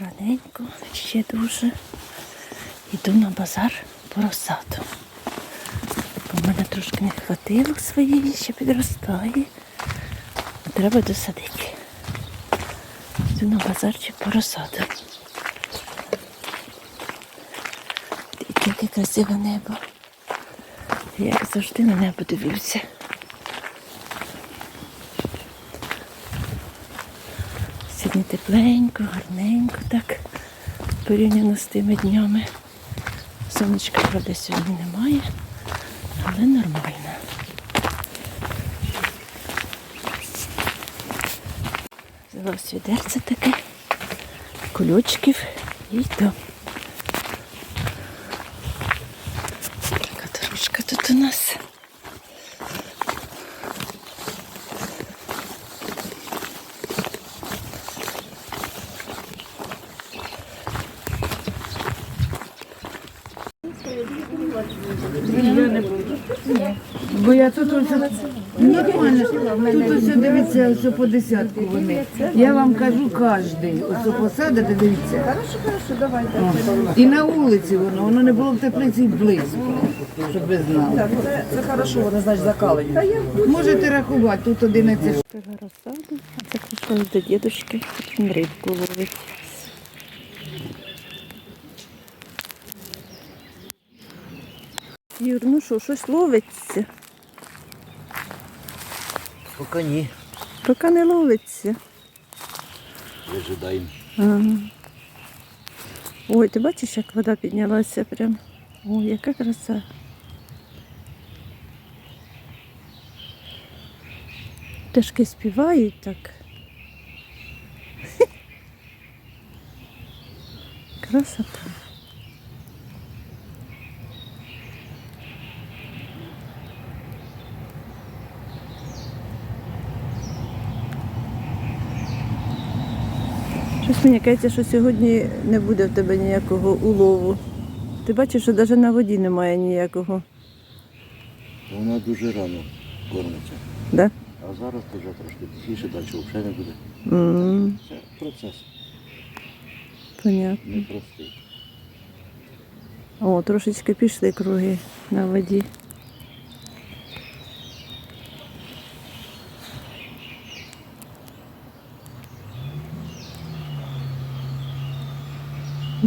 Раненько, ще дуже. Йду на базар по розсаду. Бо мене трошки не хватило своєї, ще підростає. Треба досадити. Йду на базарчик по розсаду. Яке красиве небо. Як завжди на небо дивлюся. Сьогодні тепленько, гарненько так порівняно з тими днями. Сонечка, правда, сьогодні немає, але нормально. Взяла свідерце таке, кульочків і йду. Така дорожка тут у нас. Бо я тут ось нормально. Тут ось дивіться, ось по десятку вони. Я вам кажу кожний. Ось посадите, дивіться. Хорошо, хорошо, давайте. І на вулиці воно, воно не було в теплиці й близько, щоб ви знали. Так, це, це хорошо, вони значить закалені. Та я Можете рахувати, тут 11 Пила розсаду, а це прийшла до дідушки, він рибку ловить. Юр, ну що, щось ловиться? Поки ні. Поки не ловиться. Вижидаємо. Ага. Ой, ти бачиш, як вода піднялася прям. Ой, яка краса. Пташки співають так. Красота. Щось мені кажеться, що сьогодні не буде в тебе ніякого улову. Ти бачиш, що навіть на воді немає ніякого. Вона дуже рано кормиться. Да? А зараз то вже трошки тихіше, далі взагалі не буде. м Це процес понятно. непростий. О, трошечки пішли круги на воді.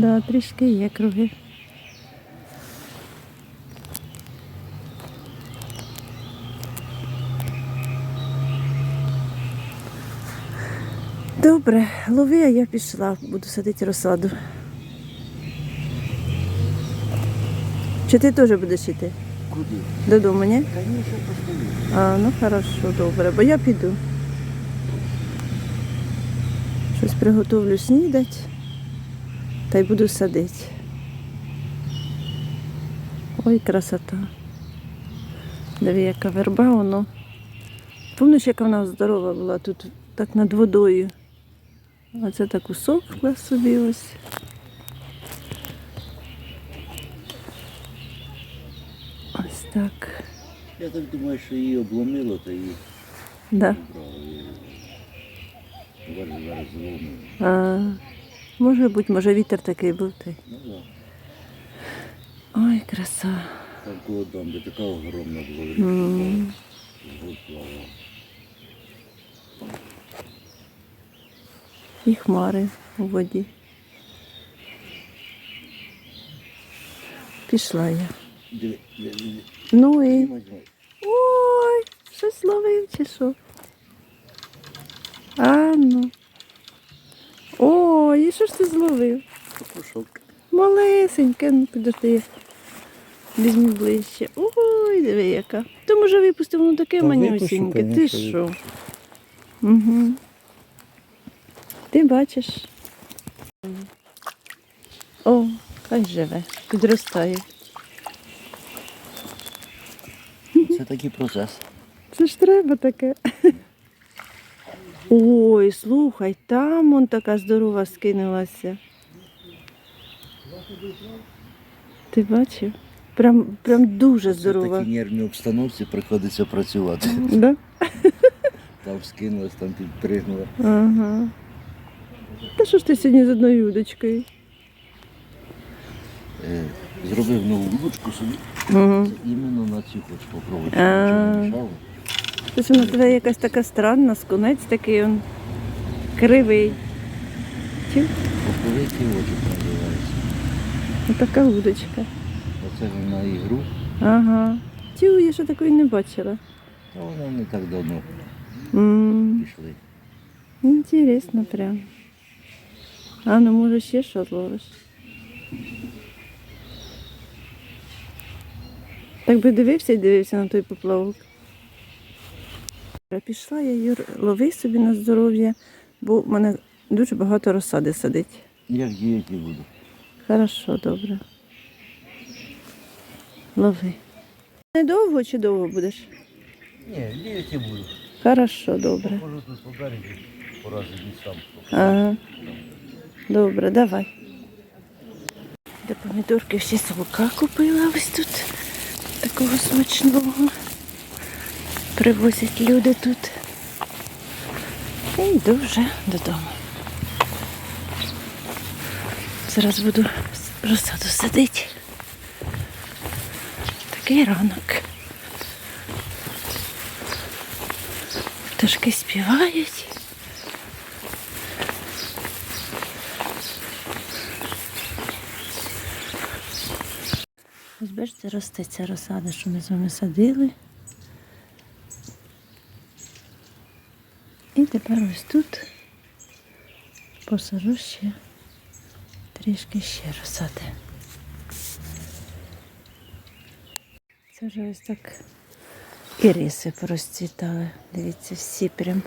Да, трішки є круги. Добре, лови, а я пішла, буду садити розсаду. Чи ти теж будеш йти? Куди? Додому, ні? Звісно, постою. А, ну хорошо, добре, бо я піду. Щось приготовлю снідать та й буду садити. Ой, красота. Диви, яка верба воно. Помниш, яка вона здорова була тут так над водою. А це так усохла собі ось. Ось так. Я так думаю, що її обломило, та її Да. Зараз зломило. Може бути, може вітер такий був. Ну. Ой, краса. Там коло дамби така огромна була. М. І хмари у воді. Пішла я. Ну і. Ой, щось ловив чи що? А ну. Ой, і що ж ти зловив? Пушок. Малесеньке, ну підожди. я Візьму ближче. Ой, диви яка. То може випустив, воно таке Та манюсіньке. Ти конечно, що? Угу. Ти бачиш. О, хай живе, підростає. Це такий процес. Це ж треба таке. Ой, слухай, там он така здорова скинулася. Ти бачив? Прям, прям дуже Це в здорова. такій нервній обстановці приходиться працювати. Да? Там скинулась, там підпригнула. Ага. Та що ж ти сьогодні з одною удочкою? Е, Зробив нову вудочку собі. Угу. Це іменно на цю хочу попробувати. А. Нічого не мішало. Ось вона тебе якась така странна, скунець такий он кривий. Чи? Поповиті очі називається. Ну, така удочка. Оце ж на ігру, Ага. Тю, я ще такої не бачила. а вона не так давно м пішли. Інтересно прям. А ну може ще що зловиш? Так би дивився і дивився на той поплавок. Я Пішла я Юр, лови собі на здоров'я, бо в мене дуже багато розсади садить. Як діяти буду. Хорошо, добре. Лови. Недовго чи довго будеш? Ні, діяти буду. Хорошо, добре. Можу тут по поразити сам. Ага. Добре, давай. До помідорки всі солока купила ось тут. Такого смачного. Привозять люди тут. І йду вже додому. Зараз буду розсаду садити. Такий ранок. Пташки співають. Ось бачите, росте ця розсада, що ми з вами садили. І тепер ось тут посажу ще трішки ще розсади. Це вже ось так і риси. Дивіться, всі прям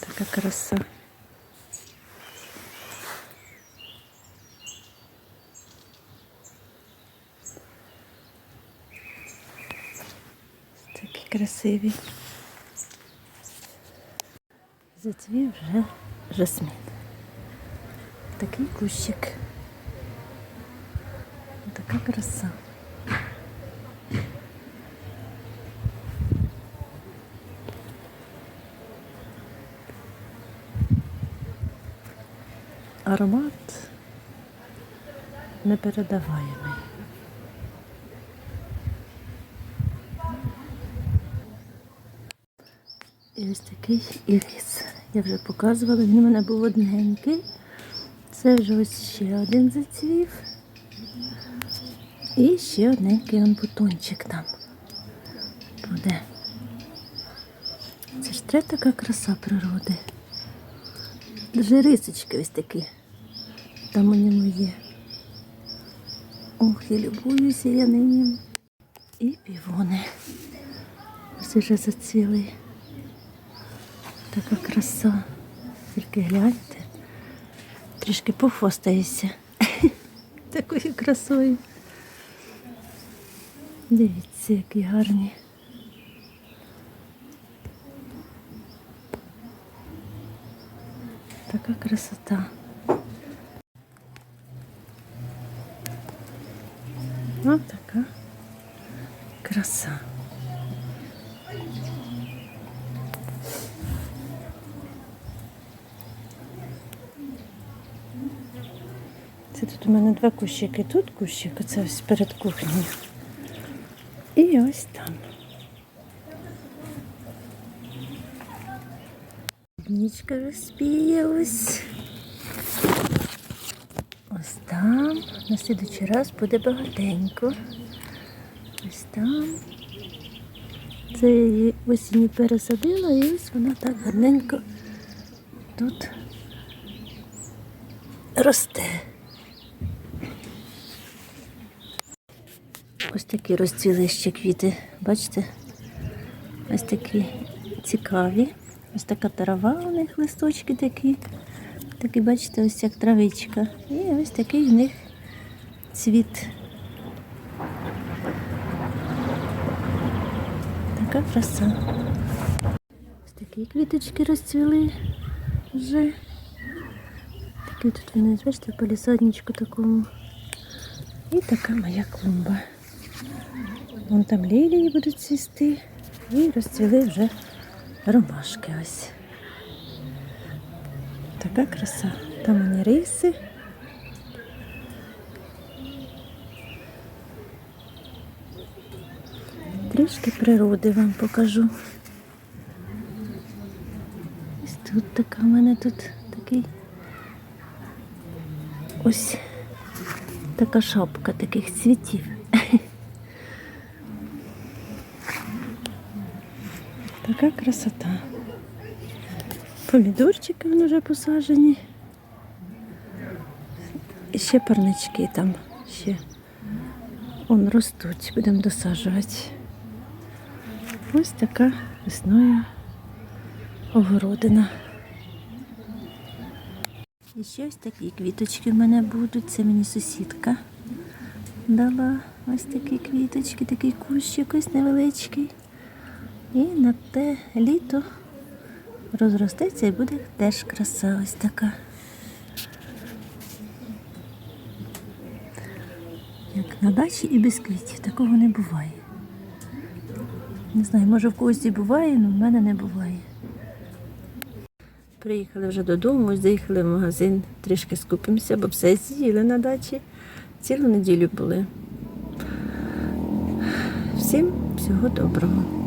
така краса. Такі красиві. Зацвів вже жасмін. Такий кущик. Така краса. Аромат непередаваємий. І ось такий ірис. Я вже показувала, він у мене був одненький. Це вже ось ще один зацвів. І ще одненький он бутончик там буде. Це ж треба така краса природи. Даже рисочки ось такі. Там у ньому є. Ох, і любуюся я ним. І півони. Ось вже зацвіли. Така краса. Тільки гляньте. Трішки похвостаюся. Такою красою. Дивіться, які гарні. Така красота. Ось така краса. Це у мене два кущики. Тут кущик, оце ось перед кухнею. І ось там. Нічка розпіялась. Ось там. На слідучий раз буде багатенько. Ось там. Це я її осінню пересадила і ось вона так гарненько тут росте. Ось такі розцвіли ще квіти. Бачите? Ось такі цікаві. Ось така трава у них листочки такі. Такі, бачите, ось як травичка. І ось такий в них цвіт. Така краса. Ось такі квіточки розцвіли вже. Такі тут вони, бачите, в палісадничку такому. І така моя клумба. Вон там лілії будуть цвісти. І розцвіли вже ромашки ось. Така краса. Там вони риси. Трішки природи вам покажу. Ось тут така в мене тут такий. Ось така шапка таких цвітів. Така красота. Помідорчики вони вже посаджені. І ще парнички там ще он ростуть, будемо досаджувати. Ось така весною огородина. І ще ось такі квіточки в мене будуть. Це мені сусідка дала ось такі квіточки, такий кущик ось невеличкий. І на те літо розростеться і буде теж краса ось така. Як на дачі і без квітів. Такого не буває. Не знаю, може в когось і буває, але в мене не буває. Приїхали вже додому, заїхали в магазин, трішки скупимося, бо все з'їли на дачі. Цілу неділю були. Всім всього доброго.